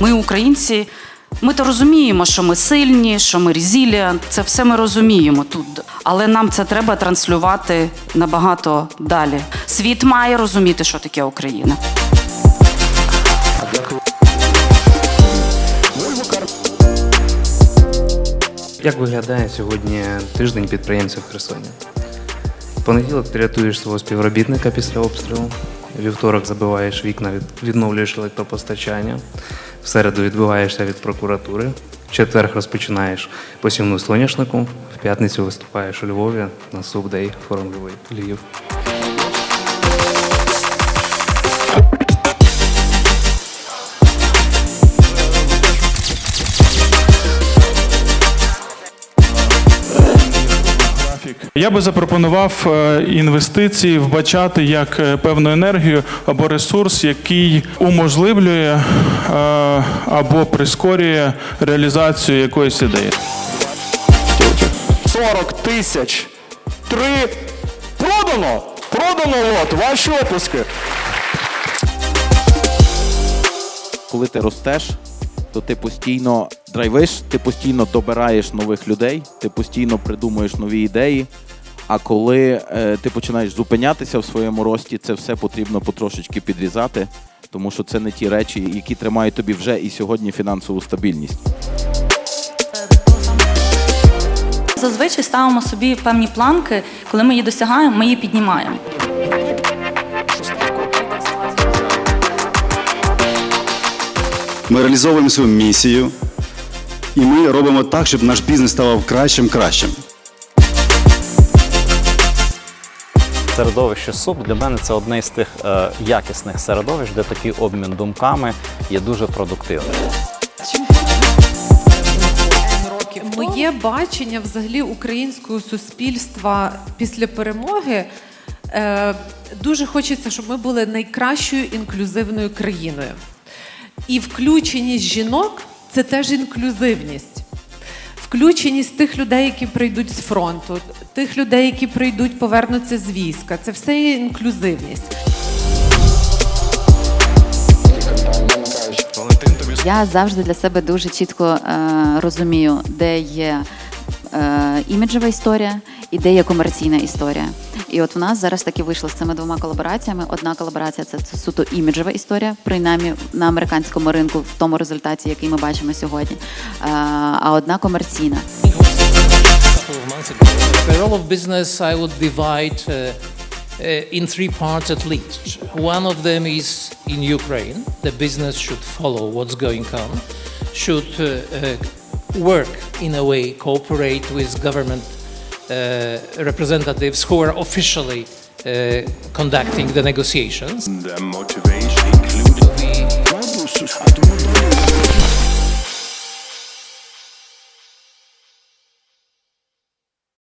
Ми, українці, ми то розуміємо, що ми сильні, що ми резіліант. Це все ми розуміємо тут. Але нам це треба транслювати набагато далі. Світ має розуміти, що таке Україна. Як виглядає сьогодні тиждень підприємців Херсоні? Понеділок ти рятуєш свого співробітника після обстрілу. Вівторок забиваєш вікна, від- відновлюєш електропостачання. В середу відбуваєшся від прокуратури. В четверг розпочинаєш посівну соняшнику. В п'ятницю виступаєш у Львові на Субдей форум Львів- Я би запропонував е, інвестиції вбачати як е, певну енергію або ресурс, який уможливлює е, або прискорює реалізацію якоїсь ідеї. 40 тисяч. Три. Продано! Продано лот. Ваші опуски. коли ти ростеш, то ти постійно драйвиш, ти постійно добираєш нових людей, ти постійно придумуєш нові ідеї. А коли е, ти починаєш зупинятися в своєму рості, це все потрібно потрошечки підрізати, тому що це не ті речі, які тримають тобі вже і сьогодні фінансову стабільність. Зазвичай ставимо собі певні планки, коли ми її досягаємо, ми її піднімаємо. Ми реалізовуємо свою місію, і ми робимо так, щоб наш бізнес ставав кращим кращим. Середовище СУП для мене це одне з тих е, якісних середовищ, де такий обмін думками є дуже продуктивним. Моє бачення взагалі українського суспільства після перемоги. Е, дуже хочеться, щоб ми були найкращою інклюзивною країною. І включеність жінок це теж інклюзивність. Включеність тих людей, які прийдуть з фронту, тих людей, які прийдуть, повернуться з війська. Це все є інклюзивність. Я завжди для себе дуже чітко е, розумію, де є е, іміджева історія і де є комерційна історія. І от в нас зараз таки вийшло з цими двома колабораціями. Одна колаборація це, це суто іміджева історія, принаймні на американському ринку в тому результаті, який ми бачимо сьогодні. А одна комерційна. The role of business I would divide uh, uh, in three parts at least. One of them is in Ukraine. The business should follow what's going on, should uh, uh, work in a way, cooperate with government representatives who are officially uh, conducting the negotiations. The motivation included. We